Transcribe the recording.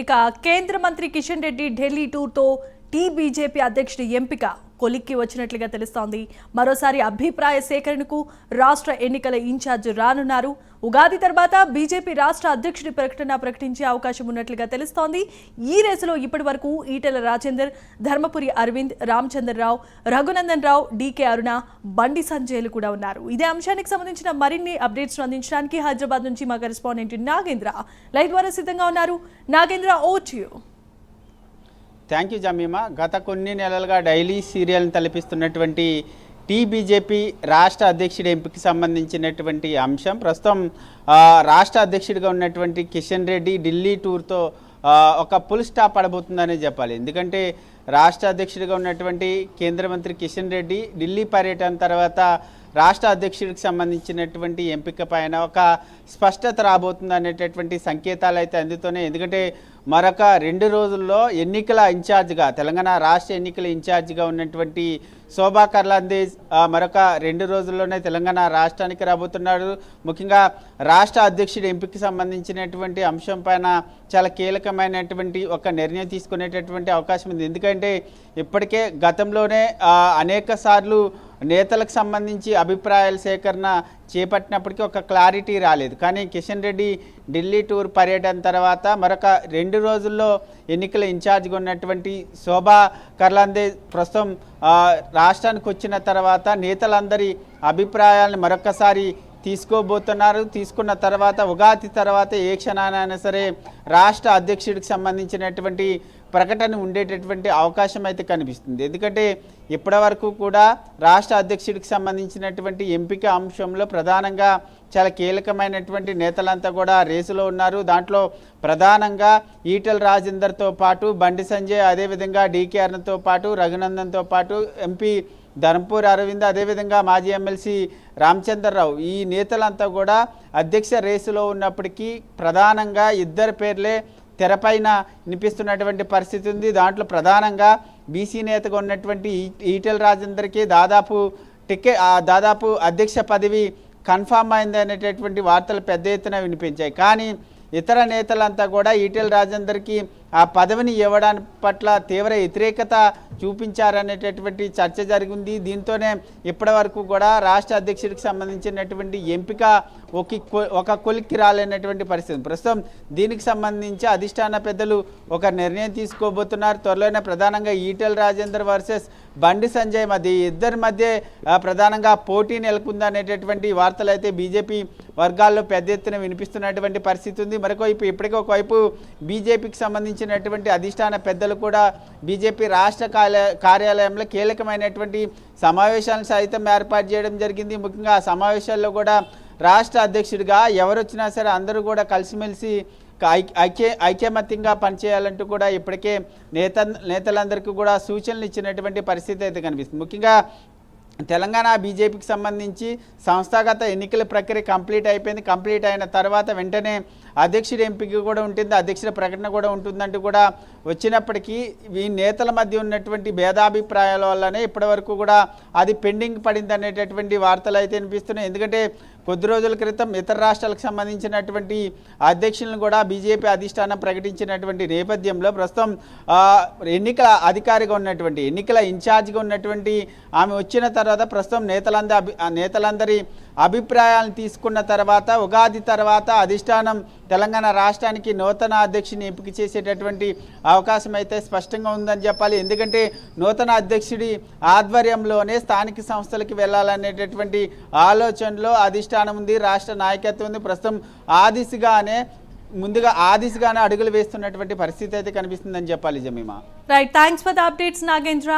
ఇక కేంద్ర మంత్రి కిషన్ రెడ్డి ఢిల్లీ టూర్తో టీ బీజేపీ అధ్యక్షుడి ఎంపిక కొలిక్కి వచ్చినట్లుగా తెలుస్తోంది. మరోసారి అభిప్రాయ సేకరణకు రాష్ట్ర ఎన్నికల ఇన్ఛార్జ్ రానున్నారు. ఉగాది తర్వాత బీజేపీ రాష్ట్ర అధ్యక్షుడి ప్రకటన ప్రకటించే అవకాశం ఉన్నట్లుగా తెలుస్తోంది. ఈ రేసులో ఇప్పటి వరకు ఈటెల రాజేందర్ ధర్మపురి అరవింద్ రామచంద్రరావు రఘునందన్ రావు డీకే అరుణ బండి సంజయ్లు కూడా ఉన్నారు. ఇదే అంశానికి సంబంధించిన మరిన్ని అప్డేట్స్ అందించడానికి హైదరాబాద్ నుంచి మా కరెస్పాండెంట్ నాగేంద్ర. లైవ్ ద్వారా సిద్ధంగా ఉన్నారు. నాగేంద్ర ఓ థ్యాంక్ యూ జమీమా. గత కొన్ని నెలలుగా డైలీ సీరియల్ని తలపిస్తున్నటువంటి టీ బీజేపీ రాష్ట్ర అధ్యక్షుడి ఎంపికకి సంబంధించినటువంటి అంశం. ప్రస్తుతం రాష్ట్ర అధ్యక్షుడిగా ఉన్నటువంటి కిషన్ రెడ్డి ఢిల్లీ టూర్తో ఒక పుల్ స్టాప్ పడబోతుందనే చెప్పాలి. ఎందుకంటే రాష్ట్ర అధ్యక్షుడిగా ఉన్నటువంటి కేంద్ర మంత్రి కిషన్ రెడ్డి ఢిల్లీ పర్యటన తర్వాత రాష్ట్ర అధ్యక్షుడికి సంబంధించినటువంటి ఎంపిక పైన ఒక స్పష్టత రాబోతుంది అనేటటువంటి సంకేతాలు అయితే అందుతూనే. ఎందుకంటే మరొక రెండు రోజుల్లో ఎన్నికల ఇన్ఛార్జ్గా తెలంగాణ రాష్ట్ర ఎన్నికల ఇన్ఛార్జ్గా ఉన్నటువంటి శోభా కర్లాందేజ్ మరొక రెండు రోజుల్లోనే తెలంగాణ రాష్ట్రానికి రాబోతున్నాడు. ముఖ్యంగా రాష్ట్ర అధ్యక్షుడి ఎంపికకి సంబంధించినటువంటి అంశం పైన చాలా కీలకమైనటువంటి ఒక నిర్ణయం తీసుకునేటటువంటి అవకాశం ఉంది. ఎందుకంటే ఇప్పటికే గతంలోనే అనేక సార్లు నేతలకు సంబంధించి అభిప్రాయాల సేకరణ చేపట్టినప్పటికీ ఒక క్లారిటీ రాలేదు. కానీ కిషన్ రెడ్డి ఢిల్లీ టూర్ పర్యటన తర్వాత మరొక రెండు రోజుల్లో ఎన్నికల ఇన్ఛార్జ్గా ఉన్నటువంటి శోభా కర్లాందే ప్రస్తుతం రాష్ట్రానికి వచ్చిన తర్వాత నేతలందరి అభిప్రాయాలను మరొకసారి తీసుకోబోతున్నారు. తీసుకున్న తర్వాత ఉగాది తర్వాత ఏ క్షణానైనా సరే రాష్ట్ర అధ్యక్షుడికి సంబంధించినటువంటి ప్రకటన ఉండేటటువంటి అవకాశం అయితే కనిపిస్తుంది. ఎందుకంటే ఇప్పటివరకు కూడా రాష్ట్ర అధ్యక్షుడికి సంబంధించినటువంటి ఎంపిక అంశంలో ప్రధానంగా చాలా కీలకమైనటువంటి నేతలంతా కూడా రేసులో ఉన్నారు. దాంట్లో ప్రధానంగా ఈటల రాజేందర్తో పాటు బండి సంజయ్ అదేవిధంగా డీకేఆర్తో పాటు రఘునందన్తో పాటు ఎంపీ ధర్మపూరి అరవింద్ అదేవిధంగా మాజీ ఎమ్మెల్సీ రామచంద్రరావు. ఈ నేతలంతా కూడా అధ్యక్ష రేసులో ఉన్నప్పటికీ ప్రధానంగా ఇద్దరు పేర్లే తెరపైన వినిపిస్తున్నటువంటి పరిస్థితి ఉంది. దాంట్లో ప్రధానంగా బీసీ నేతగా ఉన్నటువంటి ఈటెల రాజేందర్కి దాదాపు టికెట్ దాదాపు అధ్యక్ష పదవి కన్ఫామ్ అయింది అనేటటువంటి వార్తలు పెద్ద ఎత్తున వినిపించాయి. కానీ ఇతర నేతలంతా కూడా ఈటెల రాజేందర్కి ఆ పదవిని ఇవ్వడాని పట్ల తీవ్ర వ్యతిరేకత చూపించారనేటటువంటి చర్చ జరిగింది. దీంతోనే ఇప్పటి వరకు కూడా రాష్ట్ర అధ్యక్షుడికి సంబంధించినటువంటి ఎంపిక ఒక కొ- ఒక కొలిక్కి రాలేనటువంటి పరిస్థితి ప్రస్తుతం దీనికి సంబంధించి అధిష్టాన పెద్దలు ఒక నిర్ణయం తీసుకోబోతున్నారు. త్వరలోనే ప్రధానంగా ఈటెల్ రాజేందర్ వర్సెస్ బండి సంజయ్ మధ్య ఇద్దరి మధ్య ప్రధానంగా పోటీ నెలకొందనేటటువంటి వార్తలు అయితే బీజేపీ వర్గాల్లో పెద్ద ఎత్తున వినిపిస్తున్నటువంటి పరిస్థితి ఉంది. మరొకవైపు ఇప్పటికే ఒకవైపు బీజేపీకి సంబంధించినటువంటి అధిష్టాన పెద్దలు కూడా బీజేపీ రాష్ట్ర కార్యాలయంలో కీలకమైనటువంటి సమావేశాలను సైతం ఏర్పాటు చేయడం జరిగింది. ముఖ్యంగా ఆ సమావేశాల్లో కూడా రాష్ట్ర అధ్యక్షుడిగా ఎవరు వచ్చినా సరే అందరూ కూడా కలిసిమెలిసి ఐక్య ఐక్యమత్యంగా పనిచేయాలంటూ కూడా ఇప్పటికే నేత నేతలందరికీ కూడా సూచనలు ఇచ్చినటువంటి పరిస్థితి అయితే కనిపిస్తుంది. ముఖ్యంగా తెలంగాణ బీజేపీకి సంబంధించి సంస్థాగత ఎన్నికల ప్రక్రియ కంప్లీట్ అయిపోయింది. కంప్లీట్ అయిన తర్వాత వెంటనే అధ్యక్షుడి ఎంపిక కూడా ఉంటుంది. అధ్యక్షుడి ప్రకటన కూడా ఉంటుందంటూ కూడా వచ్చినప్పటికీ ఈ నేతల మధ్య ఉన్నటువంటి భేదాభిప్రాయాల వల్లనే ఇప్పటివరకు కూడా అది పెండింగ్ పడింది అనేటటువంటి వార్తలు అయితే వినిపిస్తున్నాయి. ఎందుకంటే కొద్ది రోజుల క్రితం ఇతర రాష్ట్రాలకు సంబంధించినటువంటి అధ్యక్షులను కూడా బీజేపీ అధిష్టానం ప్రకటించినటువంటి నేపథ్యంలో ప్రస్తుతం ఎన్నికల అధికారిగా ఉన్నటువంటి ఎన్నికల ఇన్ఛార్జిగా ఉన్నటువంటి ఆమె వచ్చిన తర్వాత ప్రస్తుతం నేతలంద అభి నేతలందరి అభిప్రాయాలను తీసుకున్న తర్వాత ఉగాది తర్వాత అధిష్టానం తెలంగాణ రాష్ట్రానికి నూతన అధ్యక్షుని ఎంపిక చేసేటటువంటి అవకాశం అయితే స్పష్టంగా ఉందని చెప్పాలి. ఎందుకంటే నూతన అధ్యక్షుడి ఆధ్వర్యంలోనే స్థానిక సంస్థలకి వెళ్ళాలనేటటువంటి ఆలోచనలో అధిష్టానం ఉంది రాష్ట్ర నాయకత్వం ఉంది. ప్రస్తుతం ఆ దిశగానే ముందుగా ఆ దిశగానే అడుగులు వేస్తున్నటువంటి పరిస్థితి అయితే కనిపిస్తుందని చెప్పాలి Jemima. Right thanks for the updates Nagendra